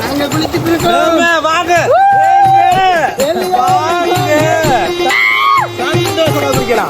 நாங்க குளிச்சிட்டு இருக்கோம் வாங்க. சந்தோஷமா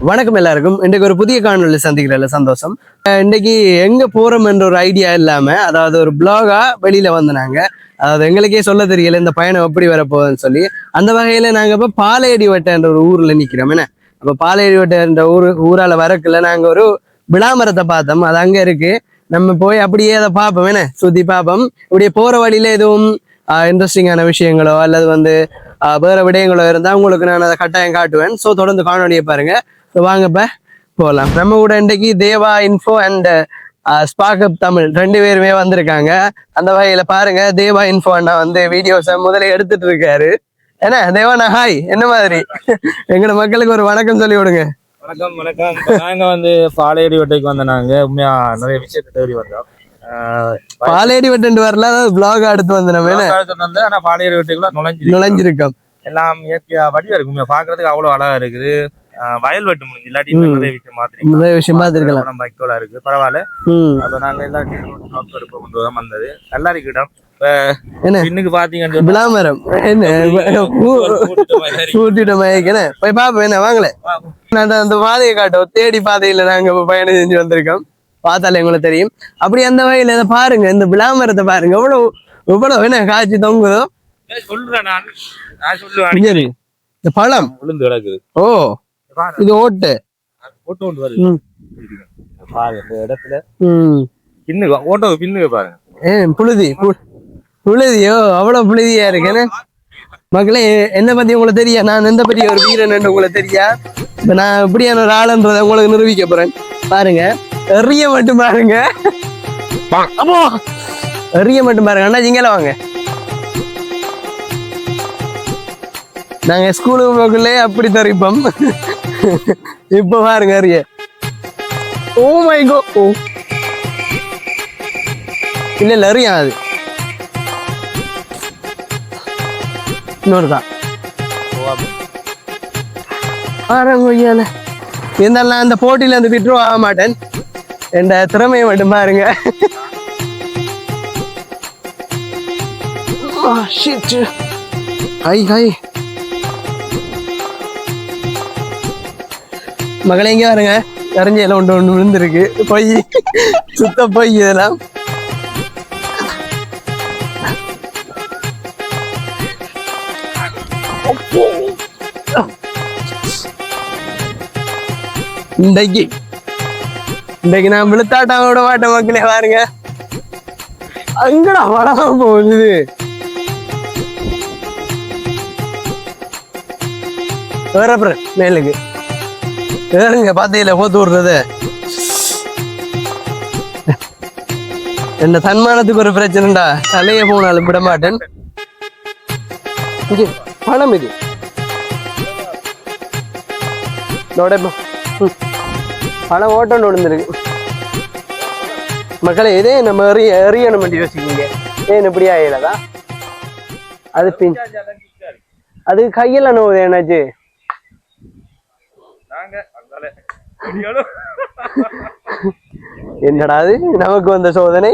வணக்கம் எல்லாருக்கும். இன்றைக்கு ஒரு புதிய காணொலி சந்திக்கிறதுல சந்தோஷம். அஹ் இன்றைக்கு எங்க போறோம் என்ற ஒரு ஐடியா இல்லாம அதாவது ஒரு பிளாகா வெளியில வந்தாங்க அதாவது எங்களுக்கே சொல்ல தெரியல இந்த பயணம் எப்படி வரப்போகுதுன்னு சொல்லி. அந்த வகையில நாங்க இப்ப பாலையடி வட்டன்ற ஒரு ஊர்ல நிக்கிறோம். என்ன? அப்ப பாலையடி வட்டன்ற ஊரு ஊரால வரக்குள்ள நாங்க ஒரு விளாமரத்தை பார்த்தோம். அது அங்க இருக்கு. நம்ம போய் அப்படியே அதை பார்ப்போம். என்ன? சுத்தி பார்ப்போம். இப்படியே போற வழியில எதுவும் இன்ட்ரெஸ்டிங்கான விஷயங்களோ அல்லது வந்து வேற விடயங்களோ இருந்தா உங்களுக்கு நான் அதை கட்டாயம் காட்டுவேன். ஸோ தொடர்ந்து காணொலியை பாருங்க. ஸோ வாங்கப்ப போகலாம் நம்ம கூட இன்றைக்கு தேவா இன்ஃபோ அண்ட் ஸ்பாக்கப் தமிழ் ரெண்டு பேருமே வந்திருக்காங்க. அந்த வகையில பாருங்க தேவா இன்ஃபோ அண்ணா வந்து வீடியோஸை முதல்ல எடுத்துட்டு இருக்காரு. என்ன தேவாண்ணா ஹாய் என்ன மாதிரி? எங்களோட மக்களுக்கு ஒரு வணக்கம் சொல்லி விடுங்க. வணக்கம் வணக்கம். நாங்க வந்து பாலையடி வட்டைக்கு வந்த நாங்க. உண்மையா நிறைய விஷயத்தை தேடி வந்தோம். ஆஹ் பாலேடி வட்டு வரல பிளாக் எடுத்து வந்து நம்ம என்ன? ஆனா பாலையடி வட்டைக்குள்ள நுழைஞ்சு நுழைஞ்சிருக்கோம். எல்லாம் இயற்கையா வடிவா இருக்கு. உண்மையா பாக்குறதுக்கு அவ்வளவு அழகா இருக்குது. வயல் வெட்டு முடிஞ்சு இல்லாட்டி இன்னும் நிறைய விஷயம் மாத்திரம் நிறைய விஷயம் பார்த்திருக்கலாம். பைக்கோல இருக்கு. பரவாயில்ல. ம். அப்ப நாங்க எல்லா எடுப்ப கொண்டு தான் வந்தது. நல்லா என்ன? இன்னைக்கு பாத்தீங்கன்னு சொன்னா விளாமரம். என்ன? கூட்டிட்டு மாதிரி இருக்கு. கூட்டிட்டு மயக்கன போய் பாப்போம். என்ன? வாங்கல நான் அந்த பாதையை காட்டும் தேடி பாதையில நாங்க பயணம் செஞ்சு வந்திருக்கோம். பார்த்தாலே உங்களுக்கு தெரியும். அப்படி அந்த வகையில இதை பாருங்க. இந்த விளாமரத்தை பாருங்க. எவ்வளவு எவ்வளவு என்ன? காய்ச்சி தொங்குதோ? சொல்றேன் நான். நான் சொல்லுவேன். இங்க இருக்கு. இந்த பழம். விழுந்து கிடக்குது ஓ. இது ஓட்டு. ஓட்டோ ஒன்று வருது ம். பாரு இந்த இடத்துல. ம். பின்னுக்கு ஓட்டோ பின்னுக்கு பாருங்க ஏ புழுதி புழுதியோ அவ்வளவு புழுதியா இருக்கு என்ன மக்களே என்ன பத்தி உங்களுக்கு தெரியா? நான் எந்த பத்தி ஒரு வீரன் உங்களுக்கு தெரியா? இப்ப நான் இப்படியான ஒரு ஆளுன்றதை உங்களுக்கு நிரூபிக்க போறேன். பாருங்க எறிய மட்டும் பாருங்க. அப்போ எறிய மட்டும் பாருங்க. அண்ணா இங்கல வாங்க. நாங்க ஸ்கூலுக்கு போக்குள்ளே அப்படி தரிப்போம். இப்ப பாருங்க அறிய. ஓ மை கோ ஓ இல்ல இல்ல அறியா அது. இன்னொருக்கா பாருங்க இருந்தாலும் அந்த போட்டியில இருந்து விட்ரு ஆக மாட்டேன். என் திறமையை மட்டும் பாருங்க. Ah, shit. ஹை ஹை மகளே எங்க பாருங்க. கரைஞ்சையில ஒன்று ஒன்று விழுந்திருக்கு. பொய் சுத்த பொய் இதெல்லாம். இன்றைக்கு இன்றைக்கு நான் விழுத்தாட்டம் விட மாட்டேன் மக்களே பாருங்க. அங்கடா வளம் போகுது. வேறப்புறம் மேலுக்கு. ஏறுங்க பாத்தையில போத்து விடுறது. என்ன தன்மானத்துக்கு ஒரு பிரச்சனைடா தலைய போனாலும் விட மாட்டேன் இது பணம் இது. நோட பணம் ஓட்டம் விழுந்திருக்கு மக்களை இதே நம்ம எறிய எறியணும் பண்ணி யோசிக்கீங்க ஏன் இப்படி ஆயிடதா அது பின் அது கையில நோவுது என்னாச்சு? என்னடா அது? நமக்கு வந்த சோதனை?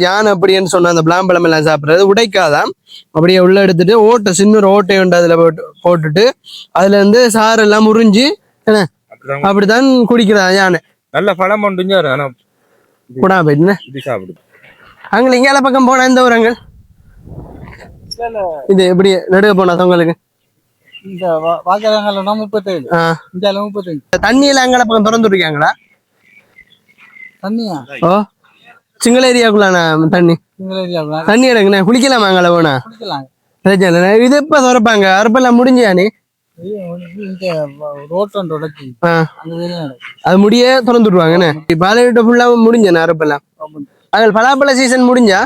யானை அப்படின்னு சொன்ன அந்த பிளாம்பழம் எல்லாம் சாப்பிடுறது உடைக்காதான் அப்படியே உள்ள எடுத்துட்டு ஓட்டை சின்ன ஒரு ஓட்டை உண்டு அதுல போட்டு போட்டுட்டு அதுல இருந்து சாறு எல்லாம் முறிஞ்சு என்ன? அப்படிதான். அப்படித்தான் குடிக்கிறான் யானை. நல்ல பழம் ஒன்றுங்க ஆனா கூடா போயிட்டு இது சாப்பிடுது அங்கே இங்கால பக்கம் போனா எந்த ஊரங்கள் இது எப்படி நடுக போனா உங்களுக்கு இந்த வாக்கரங்கள்ல முப்பத்தேழு. இந்தியால முப்பத்தஞ்சு. தண்ணி எல்லாம் அங்கால பக்கம் திறந்து விட்டுருக்காங்களா தண்ணியா? ஓ சிங்கள ஏரியாக்குள்ளாண்ணா தண்ணி? சிங்கள ஏரியாவுல தண்ணி எடுங்கண்ணே குளிக்கலாமா அங்கே பிரச்சனை இது எப்போ திறப்பாங்க? அறுப்பெல்லாம் நடக்கும் அது முடிய திறந்து விடுவாங்கண்ணே பாலையிட்ட ஃபுல்லாக முடிஞ்சேண்ணே அறுப்பெல்லாம்? அதில் பலாப்பழ சீசன் முடிஞ்சா?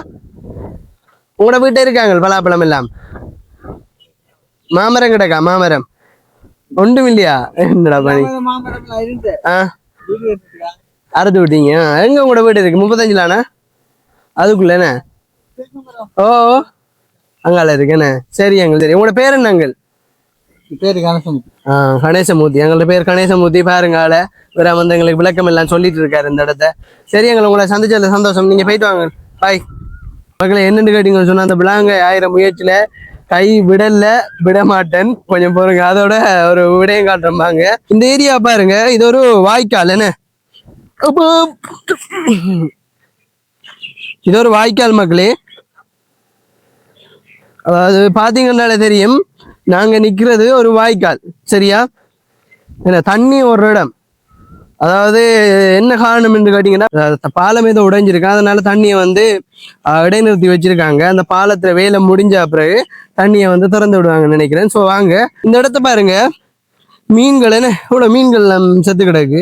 உங்களோட வீட்டை இருக்காங்க பலாப்பழம் எல்லாம். மாமரம் கிடக்கா மாமரம்? ஒன்றும் இல்லையா? என்னடா இருந்து. ஆ. அறுத்து விட்டீங்க. எங்க உங்களோட வீடு இருக்கு? முப்பத்தஞ்சுலாண்ணா? அதுக்குள்ள என்ன? ஓ அங்கால இருக்கு என்ன? சரி எங்களுக்கு தெரியும் உங்களோட பேர் என்ன அங்கிள்? பேரு கணேசன் ஆ, கணேசமூர்த்தி. எங்களோட பேர் கணேசமூர்த்தி. பாருங்க ஆள. வேற வந்து எங்களுக்கு விளக்கம் எல்லாம் சொல்லிட்டு இருக்காரு இந்த இடத்த. சரி எங்களை உங்களை சந்திச்சதுல சந்தோஷம். நீங்க போயிட்டு வாங்க பாய் மக்களை என்னன்னு கேட்டீங்கன்னு சொன்னா அந்த பிளாங்க ஆயிரம் முயற்சியில கை விடல விட மாட்டேன் கொஞ்சம் பொறுங்க. அதோட ஒரு விடயம் காட்டுறம்பாங்க. இந்த ஏரியா பாருங்க. இது ஒரு வாய்க்கால். என்ன? அப்போ, இது ஒரு வாய்க்கால் மக்களே. அதாவது பார்த்தீங்கன்னாலே தெரியும். நாங்க நிக்கிறது ஒரு வாய்க்கால். சரியா? என்ன தண்ணி ஒரு இடம். அதாவது என்ன காரணம் என்று கேட்டிங்கன்னா பாலம் ஏதோ உடைஞ்சிருக்கேன் அதனால தண்ணியை வந்து இடைநிறுத்தி வச்சிருக்காங்க. அந்த பாலத்தில் வேலை முடிஞ்ச பிறகு தண்ணியை வந்து திறந்து விடுவாங்கன்னு நினைக்கிறேன். ஸோ வாங்க. இந்த இடத்த பாருங்க. மீன்கள் என்ன? இவ்வளோ மீன்கள் செத்து கிடக்கு.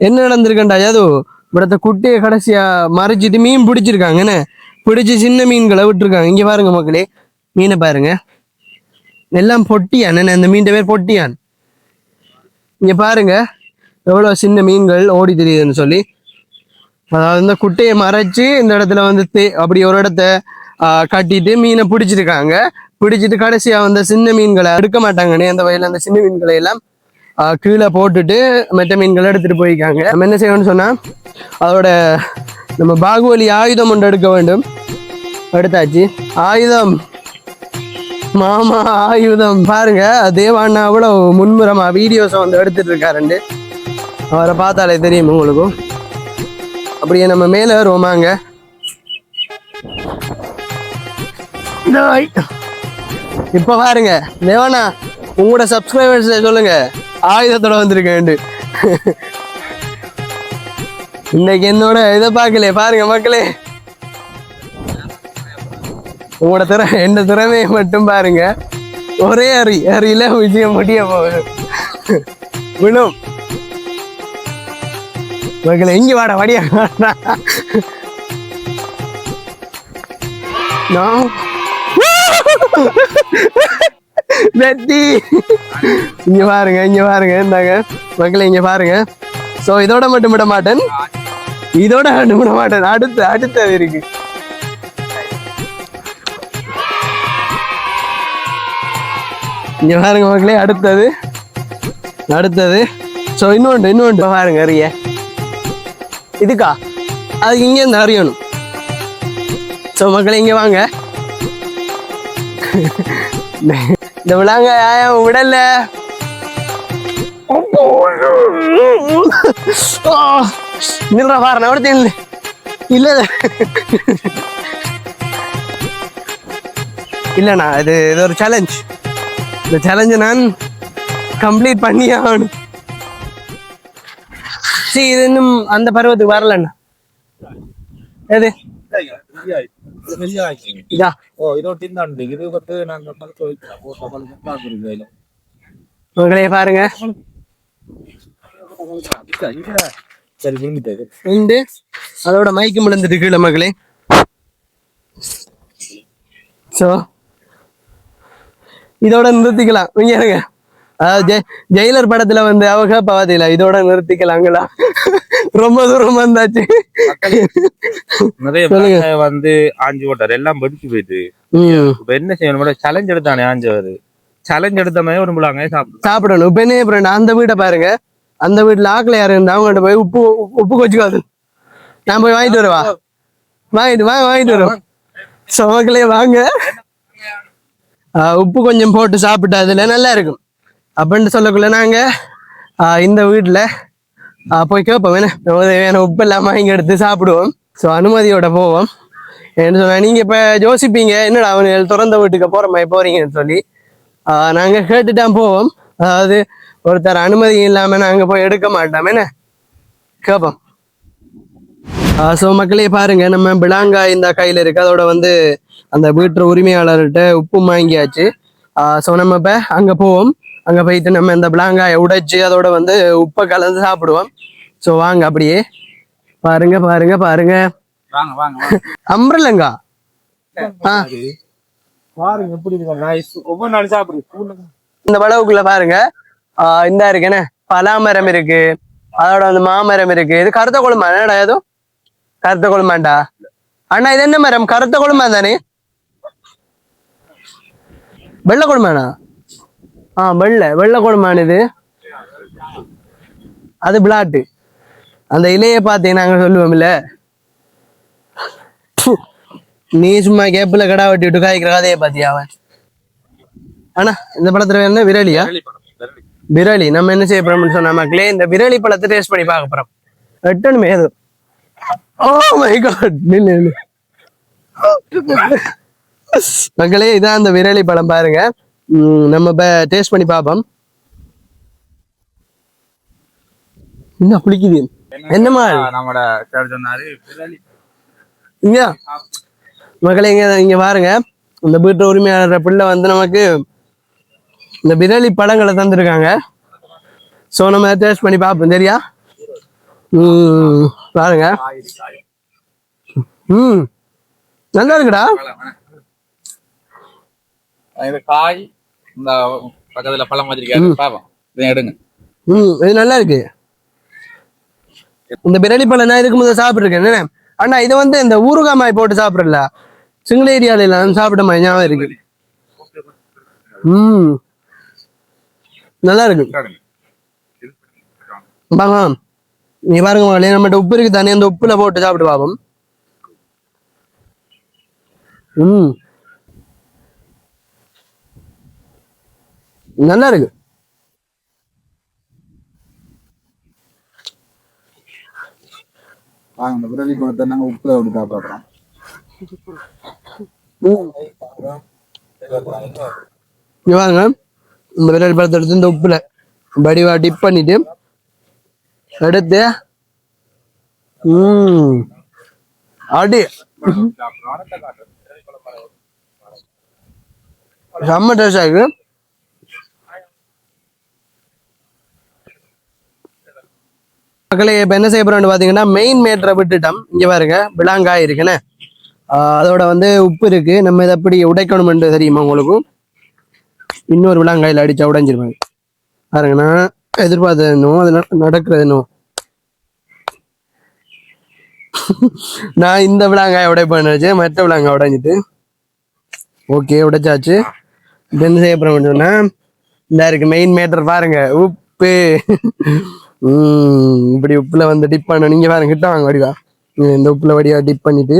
என்ன நடந்திருக்கண்டா? ஏதோ இவரத்த குட்டியை கடைசியாக மறைச்சிட்டு மீன் பிடிச்சிருக்காங்க. என்ன? பிடிச்சி சின்ன மீன்களை விட்டுருக்காங்க. இங்கே பாருங்க மக்களே. மீனை பாருங்க. எல்லாம் பொட்டியான். என்ன? இந்த மீன் பேர் பொட்டியான். இங்கே பாருங்கள் எவ்வளவு சின்ன மீன்கள் ஓடி தெரியுதுன்னு சொல்லி. அதாவது இந்த குட்டையை மறைச்சு இந்த இடத்துல வந்து தே- அப்படி ஒரு இடத்த கட்டிட்டு மீனை பிடிச்சிருக்காங்க. பிடிச்சிட்டு கடைசியா வந்த சின்ன மீன்களை எடுக்க மாட்டாங்கன்னு அந்த வயலில் அந்த சின்ன மீன்களை எல்லாம் ஆஹ், கீழே போட்டுட்டு மெத்த மீன்களை எடுத்துட்டு போயிருக்காங்க. நம்ம என்ன செய்யணும்னு சொன்னா அதோட நம்ம பாகுபலி ஆயுதம் ஒன்று எடுக்க வேண்டும். எடுத்தாச்சு. ஆயுதம். மாமா ஆயுதம். பாருங்க தேவாண்ணா அவ்வளவு முன்முறமா வீடியோஸை வந்து எடுத்துட்டு இருக்காருண்டு அவரை பார்த்தாலே தெரியும் உங்களுக்கும். அப்படியே நம்ம மேல வருவோமாங்க இப்போ இப்ப பாருங்க தேவனா உங்களோட சப்ஸ்கிரைபர்ஸ் சொல்லுங்க. ஆயுதத்தோட வந்திருக்கேன் இன்னைக்கு என்னோட இதை பார்க்கலையே பாருங்க மக்களே. உங்களோட திறமை என்ன திறமையை மட்டும் பாருங்க. ஒரே அரி அரியில விஜயம் முடிய போகுது. விழும் மக்களை இங்க வாட வடியா நான் வெட்டி. இங்க பாருங்க இங்க பாருங்க இந்தாங்க. மக்களை இங்க பாருங்க. சோ இதோட மட்டும் விட மாட்டேன். இதோட மட்டும் விட மாட்டேன். அடுத்து அடுத்தது இருக்கு. இங்க பாருங்க மக்களே அடுத்தது. அடுத்தது. ஸோ இன்னொன்று இன்னொன்று. பாருங்க அறிய. இதுக்கா? அது இங்கேருந்து அறியணும். ஸோ மக்கள் இங்கே வாங்க. இந்த விழாங்க யாயம் விடல நில்ற பாரு நான் விடுத்தேன் இல்லை. இல்லைண்ணா இது இது ஒரு சேலஞ்ச் இந்த சேலஞ்சை நான் கம்ப்ளீட் பண்ணியே ஆகணும். சரி இது இன்னும் அந்த பருவத்துக்கு வரலண்ணா. எது. உங்களே பாருங்க. உண்டு. அதோட மைக்கு முழந்துட்டு கீழே மகளே ஸோ இதோட நிறுத்திக்கலாம். இங்க இருங்க. அதாவது ஜெ- ஜெயிலர் படத்துல வந்து அவங்க பாத்தீங்களா? இதோட நிறுத்திக்கலாங்களா? ரொம்ப தூரம் வந்தாச்சு. நிறைய வந்து ஆஞ்சு போட்டார் எல்லாம் வெடிச்சு போயிட்டு. இப்ப என்ன செய்யணும்? சேலஞ்ச் எடுத்தானே ஆஞ்சவர் சேலஞ்ச் எடுத்த மாதிரி ஒரு முழாங்க சாப்பிடும் சாப்பிடணும். இப்ப என்ன அப்புறம் அந்த வீட்டை பாருங்க. அந்த வீட்டுல ஆக்கல யாரு இருந்தா அவங்கள்ட்ட போய் உப்பு உப்பு கொச்சுக்காது நான் போய் வாங்கிட்டு வரவா? வாங்கிட்டு வாங்க வாங்கிட்டு வருவோம் சமக்கலே வாங்க. உப்பு கொஞ்சம் போட்டு சாப்பிட்டு அதுல நல்லா இருக்கும். அப்படின்னு சொல்லக்குள்ள நாங்கள் இந்த வீட்டில் போய் கேட்போம். என்ன நமக்கு தேவையான உப்பு இல்லாமல் வாங்கி எடுத்து சாப்பிடுவோம். ஸோ அனுமதியோட போவோம். என்ன சொன்னால் நீங்கள் இப்போ யோசிப்பீங்க என்னடா அவன் திறந்த வீட்டுக்கு போகிற மாதிரி போகிறீங்கன்னு சொல்லி. நாங்கள் கேட்டுட்டான் போவோம். அதாவது ஒருத்தர் அனுமதி இல்லாமல் நாங்கள் போய் எடுக்க மாட்டோம். என்ன? கேட்போம். ஸோ மக்களே பாருங்க நம்ம பிளாங்கா இந்த கையில் இருக்கு. அதோட வந்து அந்த வீட்டு உரிமையாளர்கிட்ட உப்பு வாங்கியாச்சு. ஸோ நம்ம இப்போ அங்கே போவோம். அங்கே போயிட்டு நம்ம இந்த பிளாங்காயை உடைச்சு அதோட வந்து உப்பை கலந்து சாப்பிடுவோம். ஸோ வாங்க அப்படியே. பாருங்க பாருங்க பாருங்க. ஆ. பாருங்க எப்படி ஒவ்வொரு நாள் இந்த வளவுக்குள்ள பாருங்க. இந்த இருக்கு என்ன? பலாமரம் இருக்கு. அதோட வந்து மாமரம் இருக்கு. இது கருத்த கொழும்பா என்னடா ஏதோ கருத்த கொழும்பாண்டா அண்ணா இது என்ன மரம்? கருத்த குடும்பா தானே வெள்ளை குடும்பானா ஆ வெள்ளை. வெள்ளை குடும்பான் இது. அது பிளாட்டு அந்த இலையை பார்த்தீங்கன்னா நாங்க சொல்லுவோம்ல. நீ சும்மா கேப்பில் கடா வெட்டி விட்டு காய்க்கிற கதையை பார்த்தியா அவன்? அண்ணா இந்த படத்துல என்ன விரலியா? விரலி நம்ம என்ன செய்ய போறோம்னு சொன்னா மக்களே இந்த விரலி பழத்தை டேஸ்ட் பண்ணி பார்க்க போறோம். எட்டணுமே ஏதோ. ஓ மை காட் மக்களே இதான் அந்த விரலி பழம் பாருங்க. நம்ம இப்ப டேஸ்ட் பண்ணி பார்ப்போம் என்ன புளிக்குது என்னம்மா நம்மட சொன்னாரு இங்க? மக்களே இங்க இங்க பாருங்க. இந்த வீட்டு உரிமையாளர் பிள்ளை வந்து நமக்கு இந்த விரலி பழங்களை தந்திருக்காங்க. ஸோ நம்ம டேஸ்ட் பண்ணி பார்ப்போம் சரியா? பாருங்க. ம் நல்லா இருக்குடா. காய். இந்த பக்கத்துல பழம் வச்சிருக்காரு பாப்போம். இதை எடுங்க. ம் இது நல்லா இருக்கு. இந்த பிரளி பழம் நான் இதுக்கு முதல்ல சாப்பிட்ருக்கேன் என்ன? அண்ணா இது வந்து இந்த ஊறுகாய் மாய் போட்டு சாப்பிடல சிங்கள ஏரியால எல்லாம் சாப்பிட்ட மாதிரி ஞாபகம் இருக்கு. ம். நல்லா இருக்கு. வாங்க. நீ பாருங்க மகளே நம்மகிட்ட உப்பு இருக்கு தானே அந்த உப்புல போட்டு சாப்பிட்டு பார்ப்போம். ம். நல்லா இருக்கு வாங்க இந்த பிறலி கொடுத்த நாங்க உப்புல சாப்பிடுறோம் வாங்க. இந்த விரல் பழத்தை எடுத்து இந்த உப்புல வடிவா டிப் பண்ணிட்டு எடுத்து ம் அடி. செம்ம டேஸ்ட் ஆகுது மக்களே இப்போ என்ன செய்ய போறோம்னு பார்த்தீங்கன்னா மெயின் மேட்டரை விட்டுட்டோம். இங்கே பாருங்க விளாங்காய் இருக்குன்னு. அதோட வந்து உப்பு இருக்கு. நம்ம இதை எப்படி உடைக்கணும்னு தெரியுமா உங்களுக்கு? இன்னொரு விளாங்காயில் அடிச்சா உடைஞ்சிருவாங்க. பாருங்கண்ணா எதிர்பார்த்தது என்னவோ அது நடக்கிறது என்னும் நான் இந்த விளாங்காய உடைப்பேன் மற்ற விளாங்காய் உடைஞ்சிட்டு. ஓகே உடைச்சாச்சு. இப்போ என்ன செய்ய போறோம்னு இந்த இருக்கு மெயின் மேட்டர் பாருங்க உப்பு. இப்படி உப்புல வந்து டிப் பண்ண நீங்க வேற கிட்ட வாங்க வடிவா. இங்க இந்த உப்புல வடிவா டிப் பண்ணிட்டு.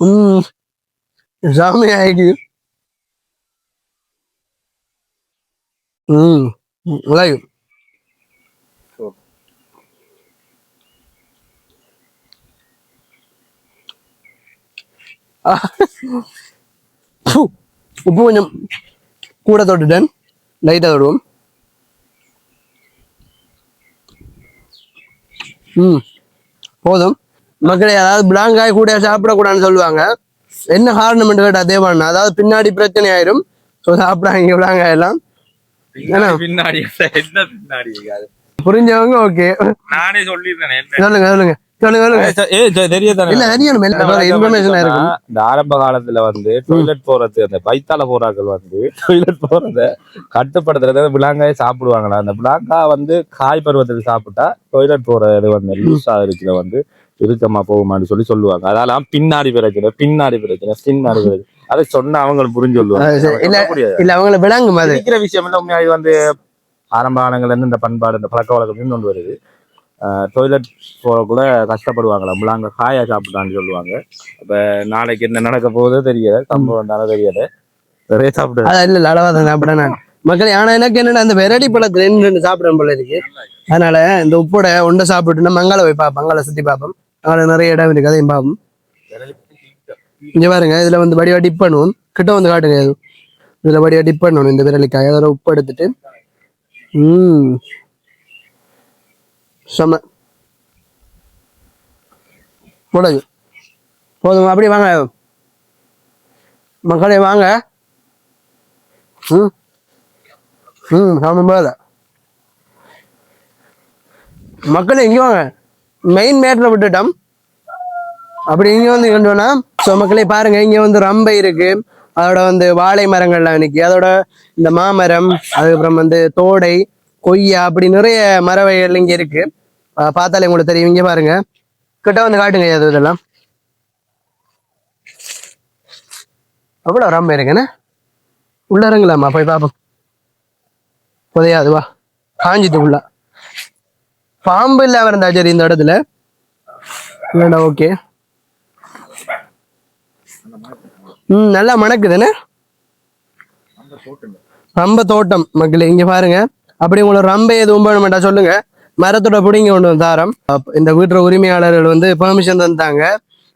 உம் ஜாமி ஆயிடு ம் உலகு உப்பு கொஞ்சம் கூட தொட்டுட்டேன். லைட்டாக தொடுவோம் ம் போதும். மக்களே அதாவது பிளாங்காய் கூட சாப்பிடக்கூடாதுன்னு சொல்லுவாங்க. என்ன காரணம் கேட்டா தேவானா அதாவது பின்னாடி பிரச்சனை ஆயிரும். ஸோ சாப்பிடாங்க பிளாங்காய் எல்லாம்? பின்னாடி புரிஞ்சவங்க ஓகே நானே என்ன? சொல்லுங்க சொல்லுங்க. இருக்கும் இந்த ஆரம்ப காலத்துல வந்து டாய்லெட் போறது அந்த பைத்தால போறாக்கள் வந்து டாய்லெட் போறத கட்டுப்படுத்துறத விலாங்காய் சாப்பிடுவாங்களா? அந்த விலாங்கா வந்து காய் பருவத்துக்கு சாப்பிட்டா டாய்லெட் போறது வந்து லூஸா இருக்கிற வந்து இறுக்கமா போகுமான்னு சொல்லி சொல்லுவாங்க. அதெல்லாம் பின்னாடி பிரச்சனை பின்னாடி பிரச்சனை பின்னாடி பிரச்சனை அதை சொன்னா அவங்க புரிஞ்சு சொல்லுவாங்க இல்ல அவங்கள விளங்கும் அது. இருக்கிற விஷயம் இல்லை. உண்மையா இது வந்து ஆரம்ப காலங்கள்ல இருந்து இந்த பண்பாடு இந்த பழக்க வழக்கம் கொண்டு வருது. டாய்லெட் போக கூட கஷ்டப்படுவாங்களா முழாங்க காயா சாப்பிட்டான்னு சொல்லுவாங்க. அப்ப நாளைக்கு என்ன நடக்க போகுதோ தெரியல. சம்பவம் தானே தெரியல. நிறைய சாப்பிடுவேன் இல்ல அளவா தான் சாப்பிட நான். மக்களே ஆனா எனக்கு என்னன்னா அந்த வெரைட்டி பழத்துல ரெண்டு ரெண்டு சாப்பிடுற போல இருக்கு. அதனால இந்த உப்போட ஒன்றை சாப்பிட்டுன்னா நம்ம மங்கால போய் பார்ப்போம். மங்கால சுத்தி பார்ப்போம். அங்கே நிறைய இடம் இருக்கு அதையும் பார்ப்போம். இங்க பாருங்க இதுல வந்து வடிவா டிப் பண்ணுவோம். கிட்ட வந்து காட்டுங்க இதுல வடிவா டிப் பண்ணணும் இந்த விரலிக்காய் அதோட உப்பு எடுத்துட்டு. ம். செம்ம போடுது. போதும் அப்படி வாங்க. மக்களே வாங்க. ம்? ம் சாமி போத மக்களே இங்கே வாங்க. மெயின் மேட்ல விட்டுட்டோம். அப்படி இங்கே வந்து கொண்டோம்னா ஸோ மக்களே பாருங்க இங்க வந்து ரம்பை இருக்கு. அதோட வந்து வாழை மரங்கள்லாம் இன்னைக்கு அதோட இந்த மாமரம் அதுக்கப்புறம் வந்து தோடை கொய்யா அப்படி நிறைய மர வகைகள் இங்க இருக்கு. பார்த்தாலே உங்களுக்கு தெரியும். இங்க பாருங்க. கிட்ட வந்து காட்டுங்க அது இதெல்லாம். அவ்வளவு ரம்ம இருக்குண்ணே உள்ள இறங்கலாமா? போய் பார்ப்போம். புதையாது வா. காஞ்சிது உள்ள பாம்பு இல்லாம இருந்தா சரி இந்த இடத்துல. இல்லடா ஓகே. ம் நல்லா மணக்குதுண்ணே ரம்ப தோட்டம் மக்களே. இங்க பாருங்க. அப்படி உங்களுக்கு ரொம்ப எதுவும் வேணுமெண்டா சொல்லுங்க. மரத்தோட பிடிங்க கொண்டு தாரம். இந்த வீட்டுற உரிமையாளர்கள் வந்து பெர்மிஷன் தந்தாங்க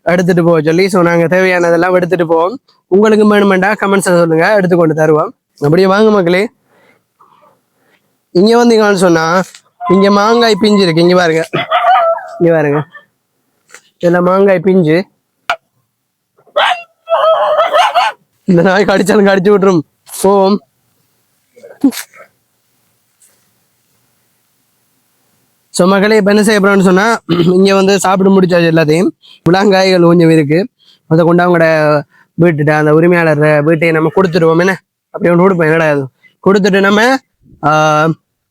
எடுத்துட்டு போக சொல்லி ஸோ நாங்கள் தேவையானதெல்லாம் எடுத்துட்டு போவோம். உங்களுக்கு வேணுமெண்டா கமெண்ட்ஸை சொல்லுங்க. எடுத்து கொண்டு தருவோம். அப்படியே வாங்க மக்களே. இங்க வந்தீங்கன்னு சொன்னா இங்க மாங்காய் பிஞ்சு இருக்கு. இங்க பாருங்க. இங்க பாருங்க. இதெல்லாம் மாங்காய் பிஞ்சு. இந்த நாய் கடிச்சாலும் கடிச்சு விட்டுரும். போவோம். ஸோ மக்களே இப்போ என்ன செய்ய போறோம்னு சொன்னால் இங்கே வந்து சாப்பிட்டு முடிச்சாச்சு எல்லாத்தையும். முழங்காய்கள் கொஞ்சம் இருக்கு. அதை கொண்டு அவங்களோட வீட்டுட்ட அந்த உரிமையாளர் வீட்டை நம்ம கொடுத்துருவோம். என்ன? அப்படி ஒன்று கொடுப்போம் என்னடா அது கொடுத்துட்டு நம்ம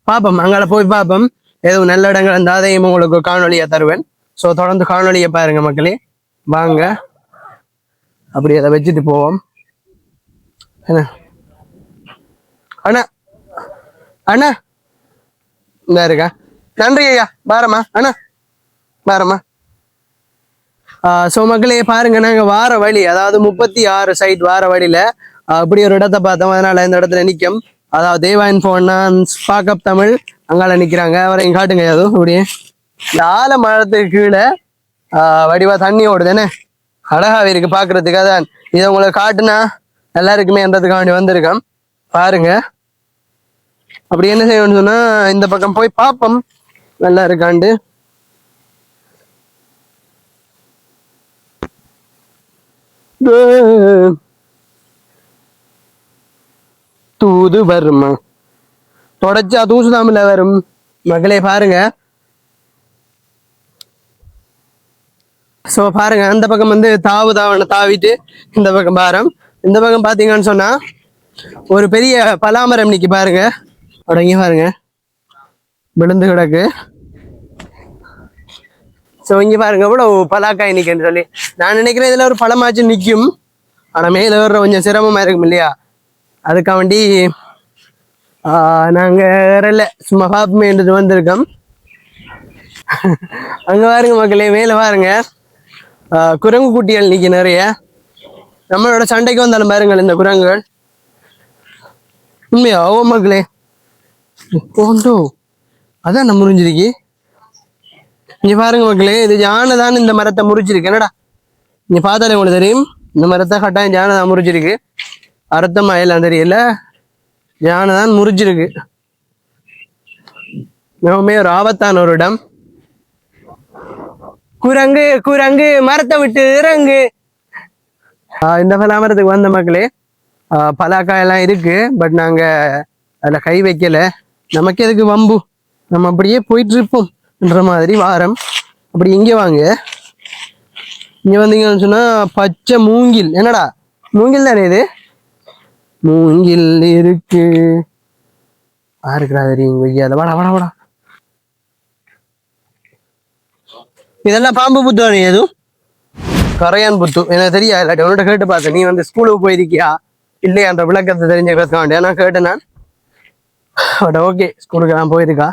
பார்ப்போம். அங்கால போய் பார்ப்போம். எதுவும் நல்ல இடங்கள் இருந்தால் அதையும் உங்களுக்கு காணொலியை தருவேன். ஸோ தொடர்ந்து காணொலியை பாருங்க மக்களே. வாங்க. அப்படி அதை வச்சுட்டு போவோம். என்ன? அண்ணா. அண்ணா. இந்த இருக்கா? நன்றி ஐயா. பாரம்மா. அண்ணா. பாரம்மா. ஸோ மக்களே பாருங்க நாங்க வார வழி அதாவது முப்பத்தி ஆறு சைட் வார வழியில அப்படி ஒரு இடத்த பார்த்தோம். அதனால இந்த இடத்துல நிற்கும் அதாவது தேவா இன்ஃபோன்ஸ் பாக்கப் தமிழ் அங்கால நிக்கிறாங்க. அவரை காட்டுங்க ஏதோ அப்படியே. இந்த ஆலமரத்துக்கு கீழே ஆஹ் வடிவா தண்ணி ஓடுதுன்னு அழகாவே இருக்கு பாக்குறதுக்கு அதான். இதை உங்களுக்கு காட்டுனா எல்லாருக்குமே என்றதுக்காக வேண்டி வந்திருக்கேன். பாருங்க. அப்படி என்ன செய்யணும்னு சொன்னா இந்த பக்கம் போய் பார்ப்போம். நல்லா இருக்காண்டு தூது வருமா. தொடச்சா தூசுதாமில்ல வரும். மகளே பாருங்க. சோ பாருங்க அந்த பக்கம் வந்து தாவு தாவனை தாவிட்டு இந்த பக்கம் பாரம். இந்த பக்கம் பார்த்தீங்கன்னு சொன்னா ஒரு பெரிய பலாமரம் நிக்கி பாருங்க. அடங்கி பாருங்க. விழுந்து கிடக்கு. ஸோ இங்கே பாருங்க கூட பலாக்காய் நிற்கன்னு சொல்லி. நான் நினைக்கிறேன் இதில் ஒரு பழமாச்சு நிற்கும் ஆனால் மேலே வர்ற கொஞ்சம் சிரமமா இருக்கும் இல்லையா? அதுக்காக வேண்டி நாங்கள் வரல சும்மா பாப்பமேன்றது வந்திருக்கோம். அங்கே பாருங்க மக்களே மேலே பாருங்க. குரங்கு குட்டிகள் நிக்கி நிறைய. நம்மளோட சண்டைக்கு வந்தாலும் பாருங்கள் இந்த குரங்குகள். உண்மையா? ஓ மக்களே. போந்தோ அதான் நம்ம முறிஞ்சிருக்கு இங்க பாருங்க மக்களே இது யானை தான் இந்த மரத்தை முறிச்சிருக்கு. என்னடா? இங்க பார்த்தாலே உங்களுக்கு தெரியும். இந்த மரத்தை கட்டாயம் யானை தான் முறிச்சிருக்கு. அர்த்தமா எல்லாம் தெரியல. யானை தான் முறிச்சிருக்கு. மிகவுமே ஒரு ஆபத்தான ஒரு இடம். குரங்கு குரங்கு மரத்தை விட்டு இறங்கு. ஆஹ் இந்த பலாமரத்துக்கு வந்த மக்களே பலாக்காயெல்லாம் எல்லாம் இருக்கு பட் நாங்க அதுல கை வைக்கல. நமக்கு எதுக்கு வம்பு? நம்ம அப்படியே போயிட்டு இருப்போம்ன்ற மாதிரி வாரம். அப்படி இங்க வாங்க. இங்க வந்தீங்கன்னு சொன்னா பச்சை மூங்கில். என்னடா? மூங்கில் தானே இது? மூங்கில் இருக்கு. யாருக்குடா தெரியும் கொய்யால வாடா வாடா வாடா. இதெல்லாம் பாம்பு புத்து புத்தானே எதுவும் கரையான் புத்து. எனக்கு தெரியா இல்லாட்டி உன்கிட்ட கேட்டு பார்த்தேன். நீ வந்து ஸ்கூலுக்கு போயிருக்கியா? இல்லையா அந்த விளக்கத்தை தெரிஞ்சுக்கிறதுக்காக வேண்டிய நான் கேட்டேன் நான். பட் ஓகே ஸ்கூலுக்கு நான் போயிருக்கா?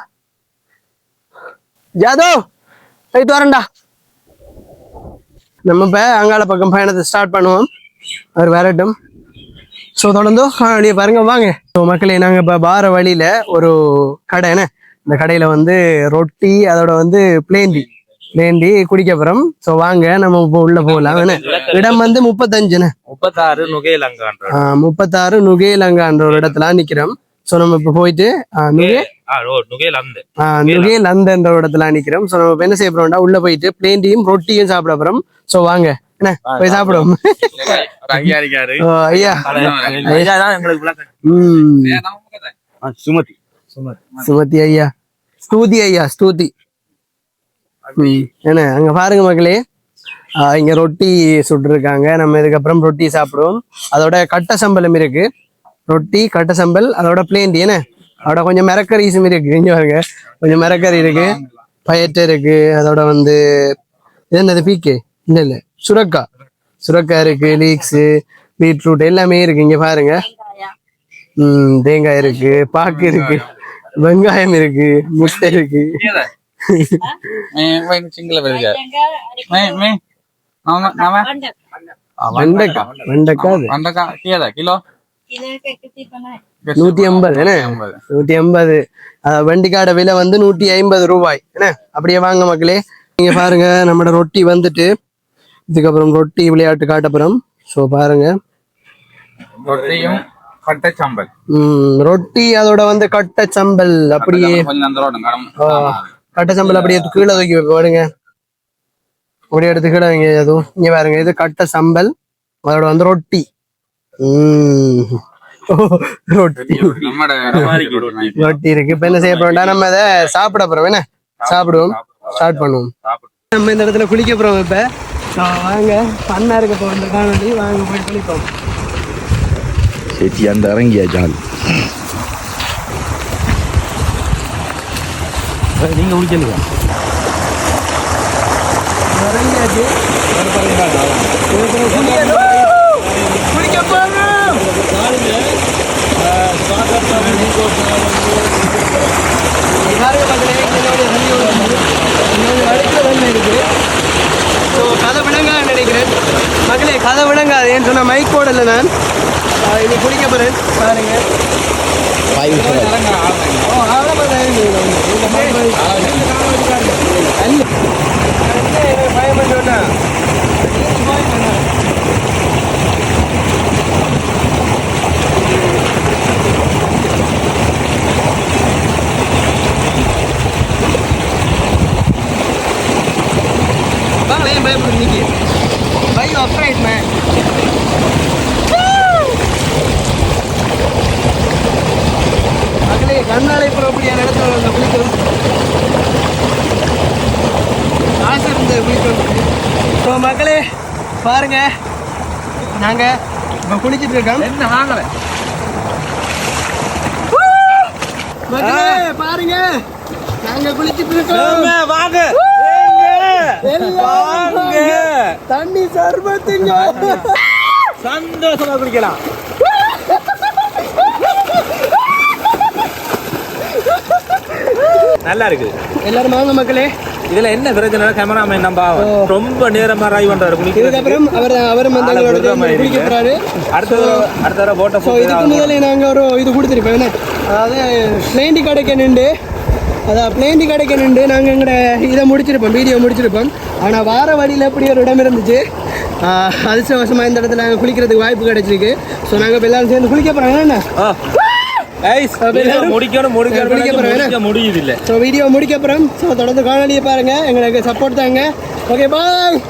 ஜாதவ் போயிட்டு வரேன்டா. நம்ம இப்போ அங்காள பக்கம் பயணத்தை ஸ்டார்ட் பண்ணுவோம். அவர் வரட்டும். ஸோ தொடர்ந்தோ காணொலியை பாருங்க வாங்க. ஸோ மக்களே நாங்கள் இப்போ பார வழியில் ஒரு கடை என்ன? இந்த கடையில் வந்து ரொட்டி அதோட வந்து பிளேண்டி பிளேண்டி குடிக்க போகிறோம் ஸோ வாங்க நம்ம இப்போ உள்ளே போகலாம் என்ன? இடம் வந்து முப்பத்தஞ்சுண்ணே முப்பத்தாறு நுகையிலங்கான்ற முப்பத்தாறு நுகேலங்கான்ற ஒரு இடத்துல நிக்கிறோம். சோ நம்ம இப்ப போயிட்டு நுகே ஒரு இடத்துல நிக்கிறோம். சோ நம்ம இப்ப என்ன செய்ய போறோம்டா உள்ள போயிட்டு பிளேண்டியும் ரொட்டியும் சாப்பிட போறோம். சோ வாங்க. என்ன? போய் சாப்பிடுவோம். ஐயா சுமதி. சுமதி. ஐயா. ஸ்தூதி ஐயா ஸ்தூதி. என்ன அங்க பாருங்க மக்களே. ஆஹ் இங்க ரொட்டி சுட்டுருக்காங்க. நம்ம இதுக்கப்புறம் ரொட்டி சாப்பிடுவோம். அதோட கட்ட சம்பளம் இருக்கு. ரொட்டி கட்ட சம்பல் அதோட பிளேண்டி என்ன? அதோட கொஞ்சம் மிரக்கரிஸும் இருக்கு. இங்க பாருங்க. கொஞ்சம் மிரக்கறி இருக்கு. பயட்டு இருக்கு. அதோட வந்து என்னது பீக்கே இல்ல இல்ல. சுரக்கா. சுரக்கா இருக்கு லீக்ஸு பீட்ரூட் எல்லாமே இருக்கு. இங்க பாருங்க. ம் தேங்காய் இருக்கு பாக்கு இருக்கு வெங்காயம் இருக்கு முட்டை இருக்கு. வெண்டைக்காய். வெண்டைக்காய் கிலோ நூத்தி எண்பது என்ன? நூத்தி எண்பது. அஹ் வெண்டிக்காயோட விலை வந்து நூத்தி ஐம்பது ரூபாய் என்ன? அப்படியே வாங்க மக்களே. நீங்க பாருங்க நம்மளோட ரொட்டி வந்துட்டு. இதுக்கப்புறம் ரொட்டி விளையாட்டு காட்டப்புறம். ஸோ பாருங்க. ரொட்டியும் கட்டை சாம்பல் ம், ரொட்டி அதோட வந்து கட்டை சம்பல் அப்படியே கட்டை சம்பல் அப்படியே கீழே தூக்கி போடுங்க அப்படியே எடுத்து கீழே வைங்க எதுவும் இங்க பாருங்க இது கட்டை சம்பல் அதோட வந்து ரொட்டி. ரொட்டி இருக்கு இப்ப என்ன செய்ய போறோம்டா? நம்ம இதை சாப்பிட போறோம். என்ன? சாப்பிடுவோம். ஸ்டார்ட் பண்ணுவோம். நம்ம இந்த இடத்துல குளிக்க போறோம் இப்ப. வாங்க. பண்ணா இருக்க போறோம். இந்த காணொலி வாங்க போய் குளிப்போம். சேச்சி அந்த இறங்கியா ஜால். நீங்க குடிக்கலையா இறங்கியாச்சு. குளிக்க போறோம். பாருங்க மக்களே, எங்களுடைய தண்ணி ஓடுது. எங்களுடைய வடக்குல தண்ணி இருக்கு. So, கதை விளங்காது நினைக்கிறேன் மக்களே கதை விளங்காது ஏன்னு சொன்னா மைக் போடல நான் ஆஹ் இனி குளிக்க போறேன் பாருங்க ஓ, ஆழமா தான் இருக்கு. இந்த மாதிரி தண்ணி. தண்ணி பயம் பண்ணோன்னா வாங்க ஏன் பயப்படுற நீங்க பை அப்ரைட் மேன் மகளே கண்ணாலை புறப்படியான இடத்துல வந்து குளிக்கணும் ஆசை இருந்த குளிக்கணும் ஸோ மக்களே பாருங்க நாங்க இப்போ குளிச்சிட்டு இருக்கோம். என்ன வாங்கல? பாருங்க. நாங்க குளிச்சிட்டு இருக்கோம். வாங்க. வாங்க. தண்ணி சர்பத்துங்க. சந்தோஷமா குடிக்கலாம் நல்லா இருக்கு. எல்லாரும் வாங்க மக்களே. இதுல என்ன பிரச்சனை கேமராமேன் நம்ம ரொம்ப நேரமா ராய் பண்றாரு இதுக்கப்புறம் அவர் அவரும் வந்து குளிக்க. போறாரு. அடுத்த அடுத்த தடவை போட்டோ ஸோ இதுக்கு முதல்ல நாங்கள் ஒரு இது கொடுத்துருப்போம். என்ன? அதாவது பிளேண்டி கடைக்கு நின்று அதான் பிளேண்டி கடைக்கு நின்று நாங்கள் எங்களோட இதை முடிச்சிருப்போம் வீடியோ முடிச்சிருப்போம். ஆனால் வார வழியில் இப்படி ஒரு இடம் இருந்துச்சு. அதிர்ஷ்டவசமாக இந்த இடத்துல நாங்கள் குளிக்கிறதுக்கு வாய்ப்பு கிடைச்சிருக்கு. ஸோ நாங்கள் இப்போ எல்லாரும் சேர்ந்து குளிக்க போகிறோம் என்ன? முடிக்கணும் முடிக்கணும். முடியுது இல்ல. ஸோ வீடியோ முடிக்க போகிறோம் ஸோ தொடர்ந்து காணொலியை பாருங்கள் எங்களுக்கு சப்போர்ட் தாங்க. Okay bye